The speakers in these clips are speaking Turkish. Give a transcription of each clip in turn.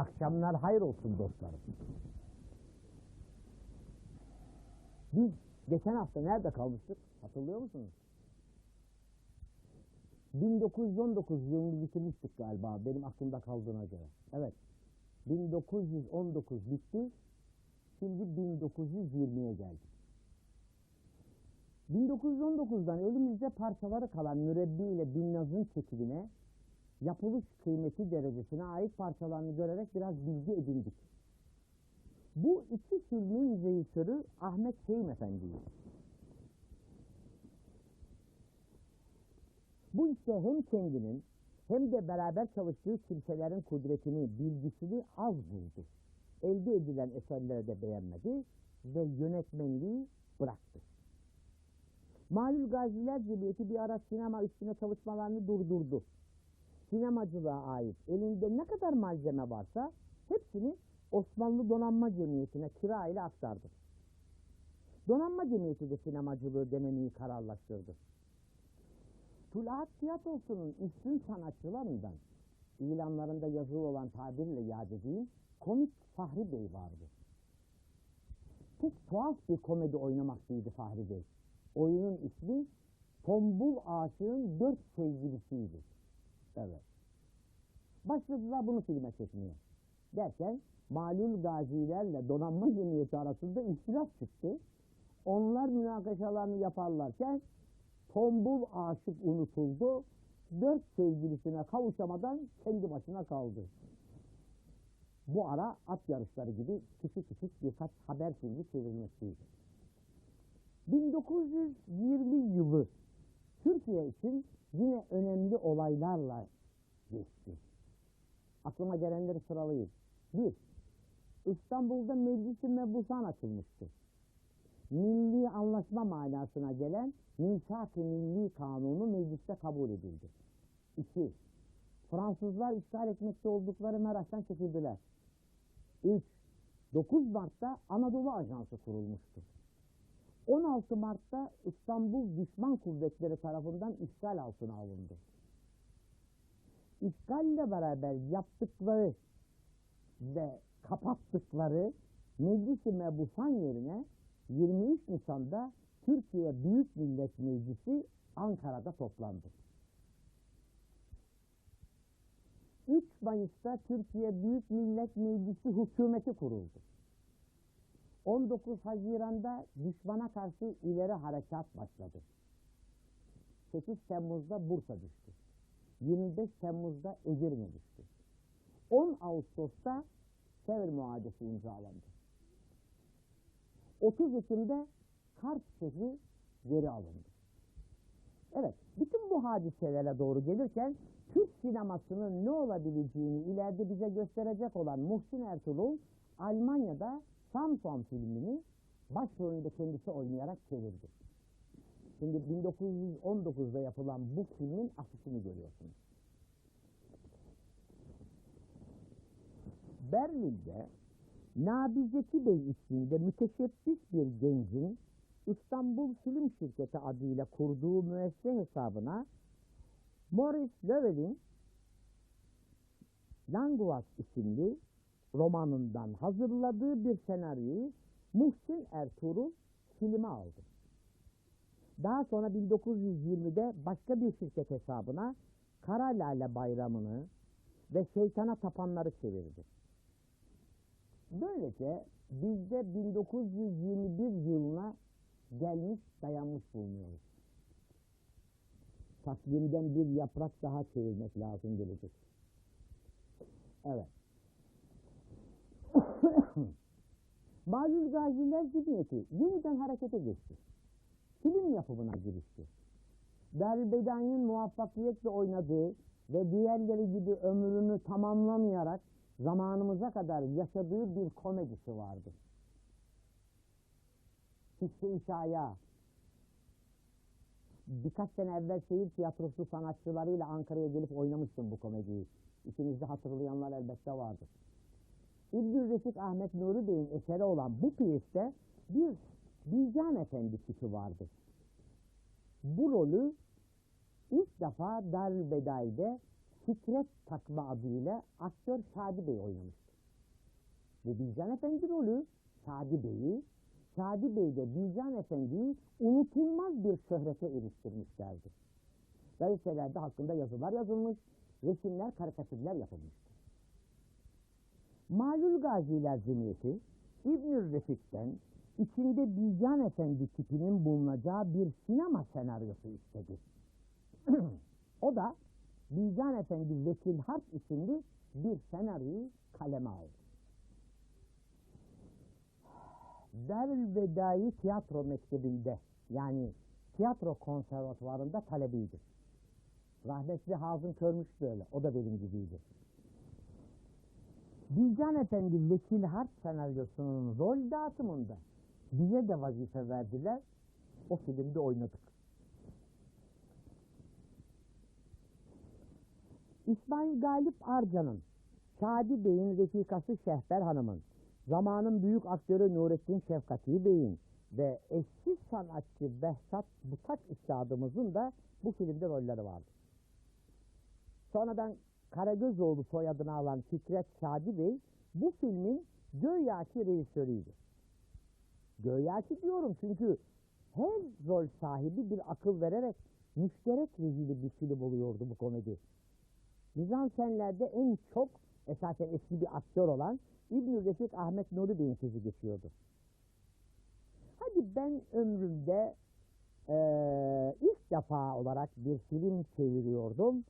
Akşamlar hayır olsun dostlarım. Biz geçen hafta nerede kalmıştık? Hatırlıyor musunuz? 1919 yılını bitirmiştik galiba benim aklımda kaldığına göre. Evet. 1919 bitti. Şimdi 1920'ye geldik. 1919'dan elimizde parçaları kalan mürebbi ile Binnaz'ın çekimine yapılış kıymeti derecesine ait parçalarını görerek biraz bilgi edindik. Bu iki filmin rejisörü Ahmet Şeyim Efendi'ydi. Bu işte hem kendinin hem de beraber çalıştığı kimselerin kudretini, bilgisini az buldu. Elde edilen eserleri de beğenmedi ve yönetmenliği bıraktı. Malul Gaziler Cemiyeti bir ara sinema üstüne çalışmalarını durdurdu. Sinemacılığa ait elinde ne kadar malzeme varsa hepsini Osmanlı Donanma Cemiyeti'ne kira ile aktardı. Donanma Cemiyeti de sinemacılığı denemeyi kararlaştırdı. Tulaat Tiyatrosu'nun üstün sanatçılarından ilanlarında yazılı olan tabirle yad edeyim, komik Fahri Bey vardı. Çok tuhaf bir komedi oynamaktaydı Fahri Bey. Oyunun ismi Tombul Aşığın Dört Sevgilisiydi. Evet. Başladılar bunu filme çekmeye. Derken malum gazilerle donanma cemiyeti arasında ihtilaf çıktı. Onlar münakaşalarını yaparlarken tombul aşık unutuldu. Dört sevgilisine kavuşamadan kendi başına kaldı. Bu ara at yarışları gibi küçük küçük birkaç haber filmi çevirmesiydi. 1920 yılı Türkiye için yine önemli olaylarla geçti. Aklıma gelenleri sıralayayım. Bir, İstanbul'da Meclis-i Mebusan açılmıştı. Milli anlaşma manasına gelen Misak-ı Milli Kanunu mecliste kabul edildi. İki, Fransızlar işgal etmekte oldukları Meraş'tan çekildiler. Üç, 9 Mart'ta Anadolu Ajansı kurulmuştu. 16 Mart'ta İstanbul düşman kuvvetleri tarafından işgal altına alındı. İşgalle beraber yaptıkları ve kapattıkları Meclis-i Mebusan yerine 23 Nisan'da Türkiye Büyük Millet Meclisi Ankara'da toplandı. 3 Mayıs'ta Türkiye Büyük Millet Meclisi hükümeti kuruldu. 19 Haziran'da düşmana karşı ileri harekat başladı. 8 Temmuz'da Bursa düştü. 25 Temmuz'da Edirne düştü. 10 Ağustos'ta Sevr Muadesi imzalandı. 30 Ekim'de Kars şehri geri alındı. Evet, bütün bu hadiselere doğru gelirken Türk sinemasının ne olabileceğini ileride bize gösterecek olan Muhsin Ertuğrul, Almanya'da Samson filmini başrolünde kendisi oynayarak çevirdi. Şimdi 1919'da yapılan bu filmin afişini görüyorsunuz. Berlin'de Nabizeki Bey isminde müteşebbis bir gencin İstanbul Film Şirketi adıyla kurduğu müessese hesabına Morris Löwel'in Languas isimli romanından hazırladığı bir senaryoyu Muhsin Ertuğrul filme aldı. Daha sonra 1920'de başka bir şirket hesabına Kara Lale Bayramı'nı ve Şeytana Tapanları çevirdi. Böylece bizde 1921 yılına gelmiş dayanmış bulunuyoruz. Takvimden bir yaprak daha çevirmek lazım gelecek. Evet. Malul Gaziler Cemiyeti yeniden harekete geçti. Film yapımına girişti. Derbedany'ın muvaffakiyetle oynadığı ve diğerleri gibi ömrünü tamamlamayarak zamanımıza kadar yaşadığı bir komedisi vardı. Hisse-i Şaya. Birkaç sene evvel şehir tiyatrosu sanatçılarıyla Ankara'ya gelip oynamıştım bu komediyi. İçinizde hatırlayanlar elbette vardır. İbnül Refik Ahmet Nuri Bey'in eseri olan bu piyeste bir Bilcan Efendi tipi vardı. Bu rolü ilk defa Darülbedai'de Fikret takma adıyla aktör Sadi Bey oynamıştı. Bu Bilcan Efendi rolü Sadi Bey'i, Sadi Bey de Bilcan Efendi'yi unutulmaz bir şöhrete eriştirmişlerdi. Gazetelerde hakkında yazılar yazılmış, resimler, karikatürler yapılmıştı. Malul Gaziler Cemiyeti, İbnül Refik'ten içinde Bilcan Efendi tipinin bulunacağı bir sinema senaryosu istedi. o da Bilcan Efendi Vekil Harp isimli bir senaryoyu kaleme aldı. Darül Vedai Tiyatro Mektebi'nde yani tiyatro konservatuvarında talebiydi. Rahmetli Hazım Körmüş böyle. O da benim gibiydi. Bilcan Efendi Vekil Harp senaryosunun rol dağıtımında bize de vazife verdiler. O filmde oynadık. İsmail Galip Arcan'ın, Şadi Bey'in refikası Şehber Hanım'ın, zamanın büyük aktörü Nurettin Şefkati Bey'in ve eşsiz sanatçı Behzat Butaç Üstadımızın da bu filmde rolleri vardı. Sonradan Karagözoğlu soyadını alan Fikret Şadi Bey bu filmin Göğyaki rejisörüydü. Göğyaki diyorum çünkü her rol sahibi bir akıl vererek müşterek rezili bir film oluyordu bu komedi. Mizansenlerde en çok esasen eski bir aktör olan İbn Refik Ahmet Nuri Bey'in sözü geçiyordu. Hadi ben ömrümde eee, ilk defa olarak bir film çeviriyordum.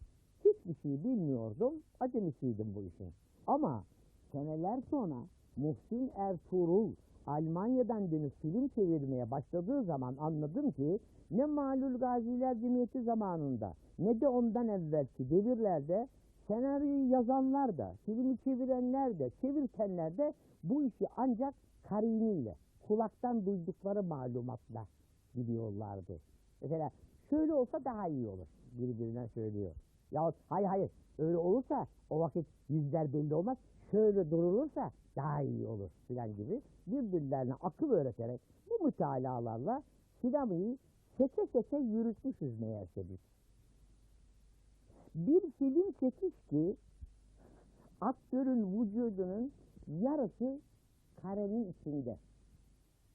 Şey bilmiyordum. Acemisiydim bu işin. Ama seneler sonra Muhsin Ertuğrul Almanya'dan dönüp film çevirmeye başladığı zaman anladım ki ne Malul Gaziler Cemiyeti zamanında ne de ondan evvelki devirlerde senaryoyu yazanlar da, filmi çevirenler de, çevirtenler de bu işi ancak kariniyle, kulaktan duydukları malumatla biliyorlardı. Mesela şöyle olsa daha iyi olur birbirinden söylüyor. Yahut hayır hayır öyle olursa o vakit yüzler belli olmaz. Şöyle durulursa daha iyi olur filan gibi birbirlerine akıl öğreterek bu mütalalarla sinemayı seke seke yürütmüşüz meğerse biz. Bir film çekiş ki aktörün vücudunun yarısı karenin içinde.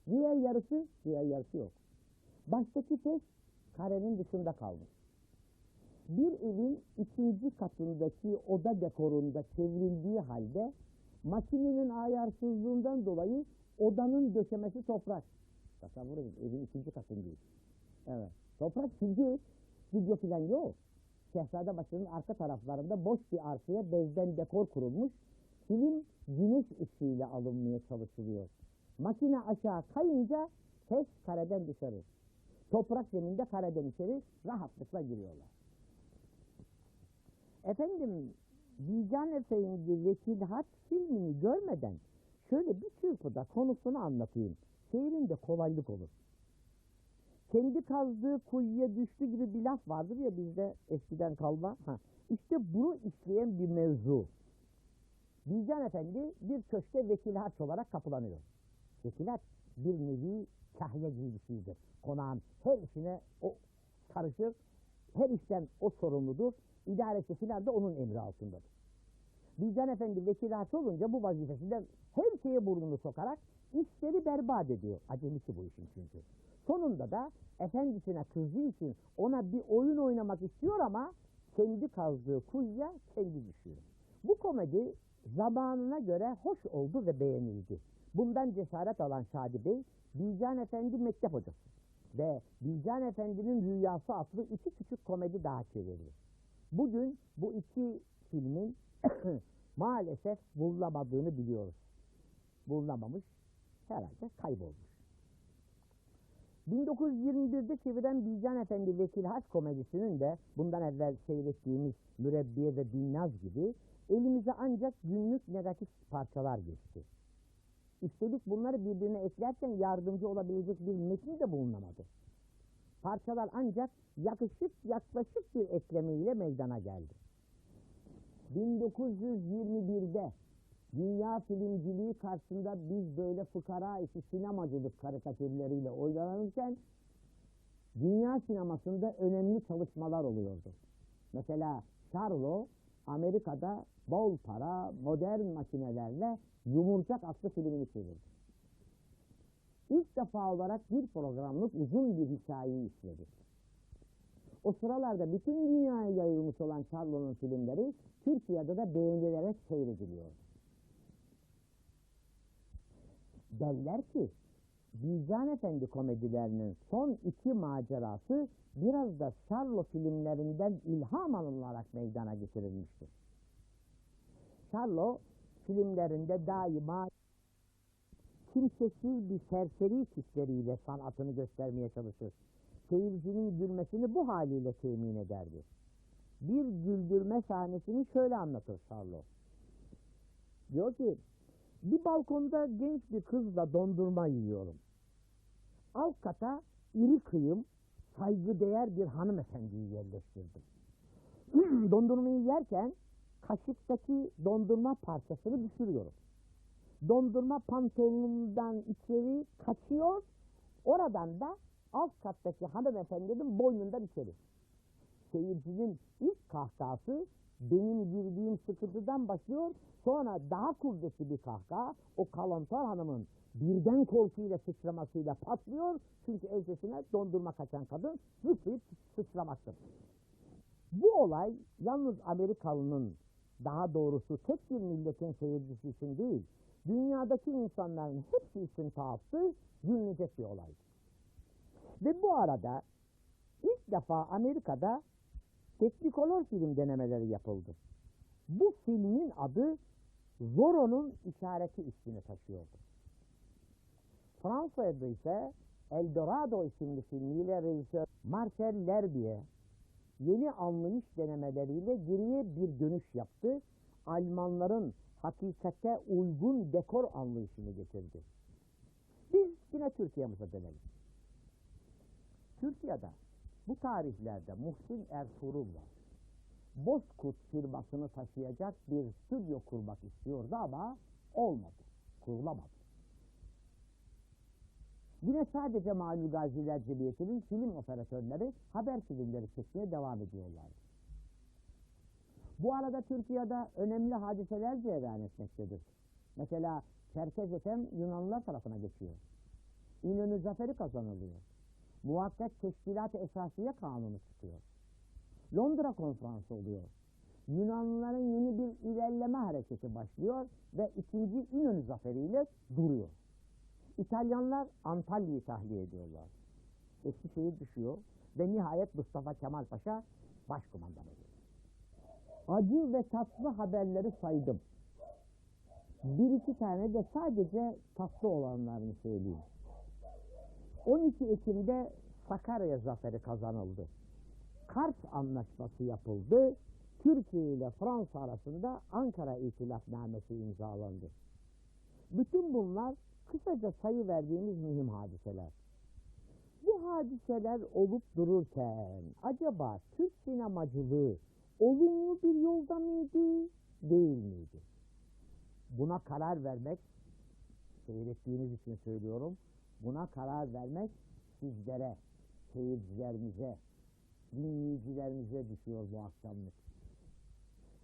Diğer yarısı, diğer yarısı yok. Baştaki tek karenin dışında kalmış. Bir evin ikinci katındaki oda dekorunda çevrildiği halde makinenin ayarsızlığından dolayı odanın döşemesi toprak. Tasavvur edin evin ikinci katındayız. Evet. Toprak çünkü stüdyo falan yok. Şehzadebaşı'nın arka taraflarında boş bir arsaya bezden dekor kurulmuş. Film güneş ışığıyla alınmaya çalışılıyor. Makine aşağı kayınca ses kareden dışarı. Toprak zeminde kareden içeri rahatlıkla giriyorlar. Efendim, Bican Efendi Vekil Hat filmini görmeden şöyle bir çırpıda konusunu anlatayım. Seyirinde kolaylık olur. Kendi kazdığı kuyuya düştü gibi bir laf vardır ya bizde eskiden kalma. Ha. İşte bunu işleyen bir mevzu. Bican Efendi bir köşke vekil harç olarak kapılanıyor. Vekil harç bir nevi kahya gibi. Konağın her işine o karışır, her işten o sorumludur. İdaresi filan da onun emri altındadır. Bican Efendi vekil harç olunca bu vazifesinden her şeye burnunu sokarak işleri berbat ediyor. Acemisi bu işin çünkü. Sonunda da efendisine kızdığı için ona bir oyun oynamak istiyor ama kendi kazdığı kuyuya kendi düşüyor. Bu komedi zamanına göre hoş oldu ve beğenildi. Bundan cesaret alan Şadi Bey, Bilcan Efendi mektep hocası ve Bilcan Efendi'nin Rüyası adlı iki küçük komedi daha çevirdi. Bugün bu iki filmin maalesef bulunamadığını biliyoruz. Bulunamamış, herhalde kaybolmuş. 1921'de çeviren Bilcan Efendi Vekil Haç komedisinin de bundan evvel seyrettiğimiz Mürebbiye ve Binnaz gibi elimize ancak günlük negatif parçalar geçti. Üstelik bunları birbirine eklerken yardımcı olabilecek bir metin de bulunamadı. Parçalar ancak yakışık yaklaşık bir eklemeyle meydana geldi. 1921'de dünya filmciliği karşısında biz böyle fıkara işi sinemacılık karikatürleriyle oynanırken dünya sinemasında önemli çalışmalar oluyordu. Mesela Charlo Amerika'da bol para, modern makinelerle Yumurcak adlı filmini çevirdi. İlk defa olarak bir programlık uzun bir hikayeyi işledi. O sıralarda bütün dünyaya yayılmış olan Charlo'nun filmleri Türkiye'de de beğenilerek seyrediliyor. Derler ki Bilcan Efendi komedilerinin son iki macerası biraz da Charlo filmlerinden ilham alınarak meydana getirilmiştir. Charlo filmlerinde daima kimsesiz bir serseri tipleriyle sanatını göstermeye çalışır. Seyircinin gülmesini bu haliyle temin ederdi. Bir güldürme sahnesini şöyle anlatır Charlo. Diyor ki, bir balkonda genç bir kızla dondurma yiyorum. Alt kata iri kıyım, saygıdeğer bir hanımefendiyi yerleştirdim. Dondurmayı yerken kaşıktaki dondurma parçasını düşürüyorum. Dondurma pantolonumdan içeri kaçıyor, oradan da alt kattaki hanımefendinin boynundan içeri. Seyircinin ilk kahkahası benim girdiğim sıkıntıdan başlıyor, sonra daha kuvvetli bir kahkaha o kalantar hanımın birden korkuyla sıçramasıyla patlıyor. Çünkü ensesine dondurma kaçan kadın zıplayıp sıçramaktır. Bu olay yalnız Amerikalının daha doğrusu tek bir milletin seyircisi için değil, dünyadaki insanların hepsi için tahassü gülünecek bir olaydı. Ve bu arada ilk defa Amerika'da Teknikolor film denemeleri yapıldı. Bu filmin adı Zorro'nun işareti ismini taşıyordu. Fransa'da ise Eldorado isimli filmiyle rejisör Marcel L'Herbier yeni anlayış denemeleriyle geriye bir dönüş yaptı. Almanların hakikate uygun dekor anlayışını getirdi. Biz yine Türkiye'mize dönelim. Türkiye'de bu tarihlerde Muhsin Ertuğrul var. Bozkurt firmasını taşıyacak bir stüdyo kurmak istiyordu ama olmadı. Kurulamadı. Yine sadece Malum Gaziler Cemiyeti'nin film operatörleri haber filmleri çekmeye devam ediyorlar. Bu arada Türkiye'de önemli hadiseler cereyan etmektedir. Mesela Çerkez Efem Yunanlılar tarafına geçiyor. İnönü Zaferi kazanılıyor. Muhakkak Teşkilat-ı Esasiye Kanunu çıkıyor. Londra Konferansı oluyor. Yunanlıların yeni bir ilerleme hareketi başlıyor ve ikinci İnönü zaferiyle duruyor. İtalyanlar Antalya'yı tahliye ediyorlar. Eskişehir düşüyor ve nihayet Mustafa Kemal Paşa başkumandan oluyor. Acı ve tatlı haberleri saydım. Bir iki tane de sadece tatlı olanlarını söyleyeyim. 12 Ekim'de Sakarya zaferi kazanıldı. Kars Anlaşması yapıldı. Türkiye ile Fransa arasında Ankara İtilafnamesi imzalandı. Bütün bunlar kısaca sayı verdiğimiz mühim hadiseler. Bu hadiseler olup dururken acaba Türk sinemacılığı olumlu bir yolda mıydı, değil miydi? Buna karar vermek, seyrettiğiniz için söylüyorum, buna karar vermek sizlere, seyircilerimize, dinleyicilerimize düşüyor bu akşamlık.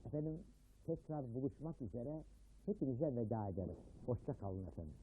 Efendim tekrar buluşmak üzere hepinize veda ederim. Hoşça kalın efendim.